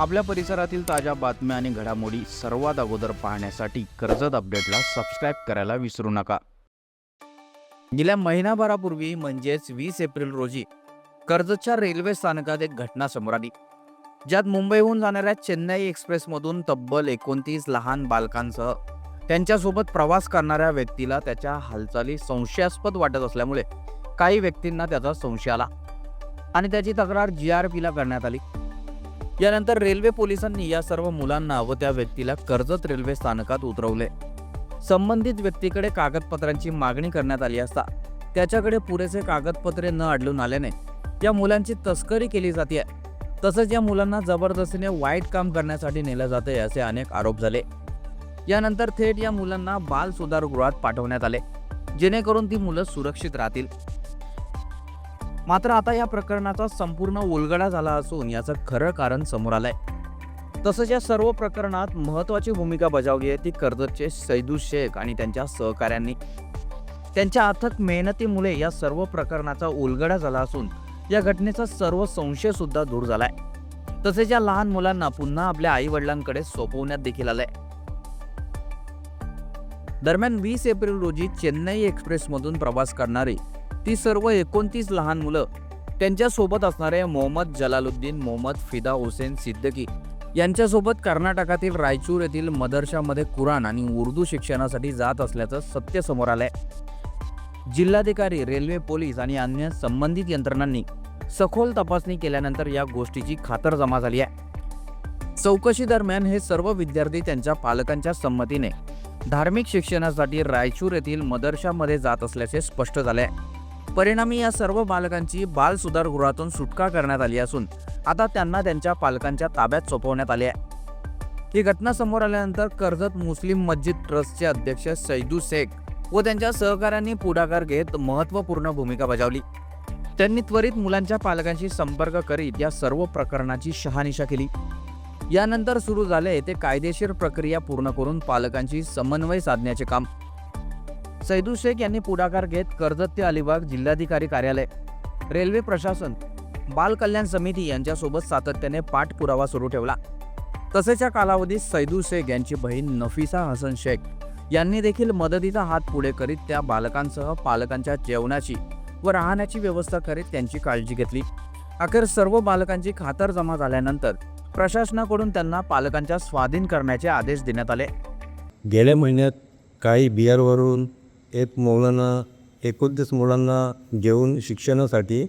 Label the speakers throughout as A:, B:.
A: आपल्या परिसरातील ताज्या बातम्या आणि घडामोडी सर्वात अगोदर पाहण्यासाठी कर्जत अपडेटला सबस्क्राईब करायला विसरू नका. गेल्या महिनाभरापूर्वी म्हणजेच वीस एप्रिल रोजी कर्जतच्या रेल्वे स्थानकात एक घटना समोर आली. ज्यात मुंबईहून जाणाऱ्या चेन्नई एक्सप्रेसमधून तब्बल एकोणतीस लहान बालकांसह त्यांच्यासोबत प्रवास करणाऱ्या व्यक्तीला त्याच्या हालचाली संशयास्पद वाटत असल्यामुळे काही व्यक्तींना त्याचा संशय आला. आणि त्याची तक्रार जी आर पीला करण्यात आली. यानंतर रेल्वे पोलिसांनी या सर्व मुलांना व त्या व्यक्तीला कर्जत रेल्वे स्थानकात उतरवले. संबंधित व्यक्तीकडे कागदपत्रांची मागणी करण्यात आली असता त्याच्याकडे पुरेसे कागदपत्रे न आढळून आल्याने या मुलांची तस्करी केली जाते तसंच या मुलांना जबरदस्तीने वाईट काम करण्यासाठी नेलं जाते असे अनेक आरोप झाले. यानंतर थेट या मुलांना बाल सुधारगृहात पाठवण्यात आले जेणेकरून ती मुलं सुरक्षित राहतील. मात्र आता या प्रकरणाचा संपूर्ण उलगडा झाला असून याचं खरं कारण समोर आलंय. तसंच या सर्व प्रकरणात महत्त्वाची भूमिका बजावली आहे ती कर्जतचे सैदू शेख आणि त्यांच्या सहकाऱ्यांनी. त्यांच्या अथक मेहनतीमुळे या सर्व प्रकरणाचा उलगडा झाला असून या घटनेचा सर्व संशय सुद्धा दूर झालाय. तसेच या लहान मुलांना पुन्हा आपल्या आई वडिलांकडे सोपवण्यात देखील आलंय. दरम्यान वीस एप्रिल रोजी चेन्नई एक्सप्रेसमधून प्रवास करणारी ती सर्व एकोणतीस लहान मुलं त्यांच्यासोबत असणारे मोहम्मद जलालुद्दीन मोहम्मद फिदा हुसेन सिद्दकी यांच्यासोबत कर्नाटकातील रायचूर येथील मदरशामध्ये कुराण आणि उर्दू शिक्षणासाठी जात असल्याचं सत्य समोर आलंय. जिल्हाधिकारी रेल्वे पोलीस आणि अन्य संबंधित यंत्रणांनी सखोल तपासणी केल्यानंतर या गोष्टीची खातर जमा झाली आहे. चौकशी दरम्यान हे सर्व विद्यार्थी त्यांच्या पालकांच्या संमतीने धार्मिक शिक्षणासाठी रायचूर येथील मदरशामध्ये जात असल्याचे स्पष्ट झाले आहे परिणामी या सर्व बालकांची बाल सुधारगृहातून सुटका करण्यात आली असून आता त्यांना त्यांच्या पालकांच्या ताब्यात सोपवण्यात आले आहे. ही घटना समोर आल्यानंतर कर्जत मुस्लिम मस्जिद ट्रस्टचे अध्यक्ष सैदू शेख व त्यांच्या सहकाऱ्यांनी पुढाकार घेत महत्त्वपूर्ण भूमिका बजावली. त्यांनी त्वरित मुलांच्या पालकांशी संपर्क करीत या सर्व प्रकरणाची शहानिशा केली. यानंतर सुरू झाले ते कायदेशीर प्रक्रिया पूर्ण करून पालकांशी समन्वय साधण्याचे काम. सैदू शेख यांनी पुढाकार घेत कर्जत ते अलिबाग जिल्हाधिकारी कार्यालय रेल्वे प्रशासन बाल कल्याण समिती यांच्यासोबत सातत्याने पाठपुरावा सुरू ठेवला. तसेच या कालावधीत सैदू शेख यांची बहीण नफिसा हसन शेख यांनी देखील मदतीचा हात पुढे करीत त्या बालकांसह पालकांच्या जेवणाची व राहण्याची व्यवस्था करीत त्यांची काळजी घेतली. अखेर सर्व बालकांची खातर जमा झाल्यानंतर प्रशासनाकडून त्यांना पालकांच्या स्वाधीन करण्याचे आदेश देण्यात आले.
B: गेल्या महिन्यात काही बिहारवरून एक मुलांना एकोणतीस मुलांना घेऊन शिक्षणासाठी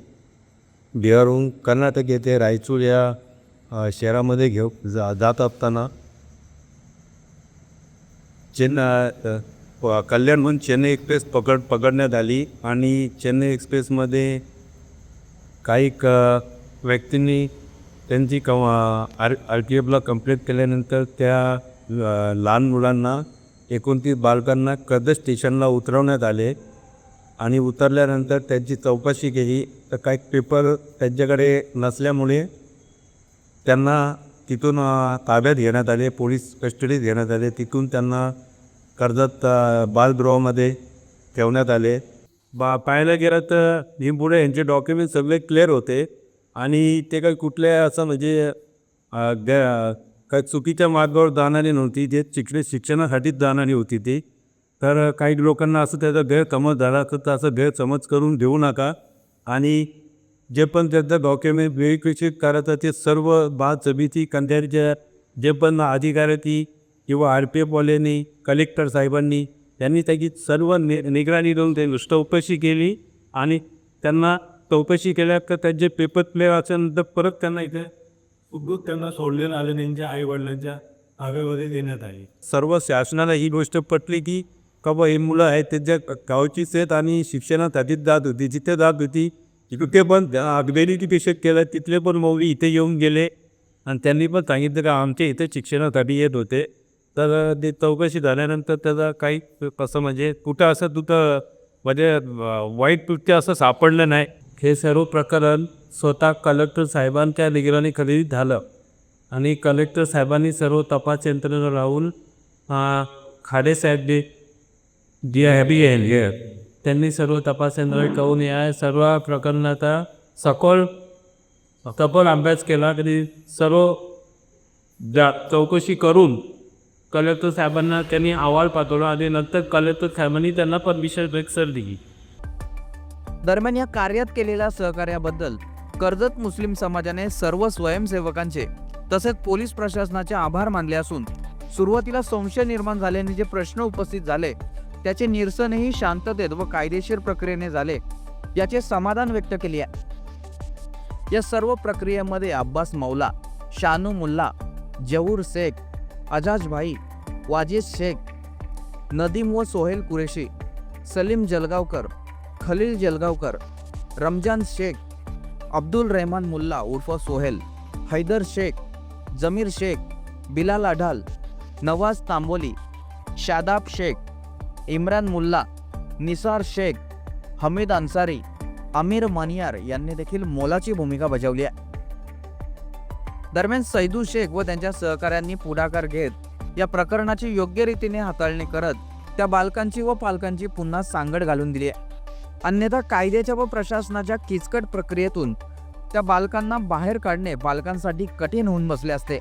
B: बिहारहून कर्नाटक येथे रायचूर या शहरामध्ये घेऊ जा जात असताना चेन्नई कल्याण कल्याणहून चेन्नई एक्सप्रेस पकड पकडण्यात आली आणि चेन्नई एक्सप्रेसमध्ये काही क व्यक्तींनी त्यांची क आर आर टी एफला कंप्लेंट केल्यानंतर त्या लहान मुलांना एकोणतीस बालकांना कर्ज स्टेशनला उतरवण्यात आले आणि उतरल्यानंतर त्यांची चौकशी केली. तर काही पेपर त्यांच्याकडे नसल्यामुळे त्यांना तिथून ताब्यात घेण्यात आले पोलीस कस्टडीत घेण्यात आले. तिथून त्यांना कर्जत बालगृहामध्ये ठेवण्यात आले. बा पाहायला गेलं तर निंबुडे पुढे यांचे डॉक्युमेंट सगळे क्लिअर होते आणि ते काही कुठल्या असं म्हणजे काय काही चुकीच्या मार्गावर जाणारी नव्हती जे शिक्षण शिक्षणासाठीच जाणारी होती ती. तर काही लोकांना असं त्याचा गैरसमज झाला तर असं गैरसमज करून देऊ नका. आणि जे पण त्याचं डॉक्युमेंट व्हेरिफिकेशन करायचं ते सर्व बाल समिती कंधारीच्या जे पण अधिकारी ती किंवा आर पी एफवाल्यांनी कलेक्टर साहेबांनी त्यांनी त्याची सर्व नि निगराणी देऊन त्यांनी चौकशी केली. आणि त्यांना चौकशी केल्या तर त्यांचे पेपर प्ले वाचल्यानंतर परत त्यांना इथे उद्योग त्यांना सोडलेलं आलं त्यांच्या आईवडिलांच्या ताब्यामध्ये देण्यात आली. सर्व शासनाला ही गोष्ट पटली की का बा ही मुलं आहेत त्यांच्या गावचीच आहेत आणि शिक्षणासाठीच जात होती जिथे जात होती तिथे पण व्हेरिफिकेशन केलं तिथले पण मौली इथे येऊन गेले. आणि त्यांनी पण सांगितलं का आमच्या इथे शिक्षणासाठी येत होते. तर ते चौकशी झाल्यानंतर त्याचा काही कसं म्हणजे कुठं असं तुझं म्हणजे वाईट कृत्य असं सापडलं नाही. हे सर्व प्रकरण स्वतः कलेक्टर साहेबांच्या निगराणीखाली झालं. आणि कलेक्टर साहेबांनी सर्व तपास यंत्रणा राहून खाडेसाहेब खाडे साहेब जे जी हॅबी आहे त्यांनी सर्व तपास यंत्रणा करून या सर्व प्रकरणाचा सखोल सखोल अभ्यास केला तरी सर्व
C: जा चौकशी करून कलेक्टर साहेबांना त्यांनी अहवाल पाठवला आणि नंतर कलेक्टर साहेबांनी त्यांना परमिशन सर दिली.
A: दरम्यान या कार्यात केलेल्या सहकार्याबद्दल कर्जत मुस्लिम समाजाने सर्व स्वयंसेवकांचे तसेच पोलीस प्रशासनाचे आभार मानले असून सुरुवातीला संशय निर्माण झाल्याने जे प्रश्न उपस्थित झाले त्याचे निरसनही शांततेत व कायदेशीर प्रक्रियेने झाले याचे समाधान व्यक्त केले आहे. या सर्व प्रक्रियेमध्ये अब्बास मौला शानू मुल्ला जहूर शेख अजाज भाई वाजिद शेख नदीम व सोहेल कुरेशी सलीम जलगावकर खलील जलगावकर रमजान शेख अब्दुल रहमान मुल्ला उर्फ सोहेल हैदर शेख जमीर शेख बिलाल अढाल नवाज तांबोली शादाब शेख इम्रान मुल्ला निसार शेख हमीद अन्सारी आमिर मनियार यांनी देखील मोलाची भूमिका बजावली आहे. दरम्यान सैदू शेख व त्यांच्या सहकाऱ्यांनी पुढाकार घेत या प्रकरणाची योग्य रीतीने हाताळणी करत त्या बालकांची व पालकांची पुन्हा सांगड घालून दिली आहे. अन्यथा कायद्याच्या व प्रशासनाच्या किचकट प्रक्रियेतून त्या बालकांना बाहेर काढणे बालकांसाठी कठीण होऊन बसले असते.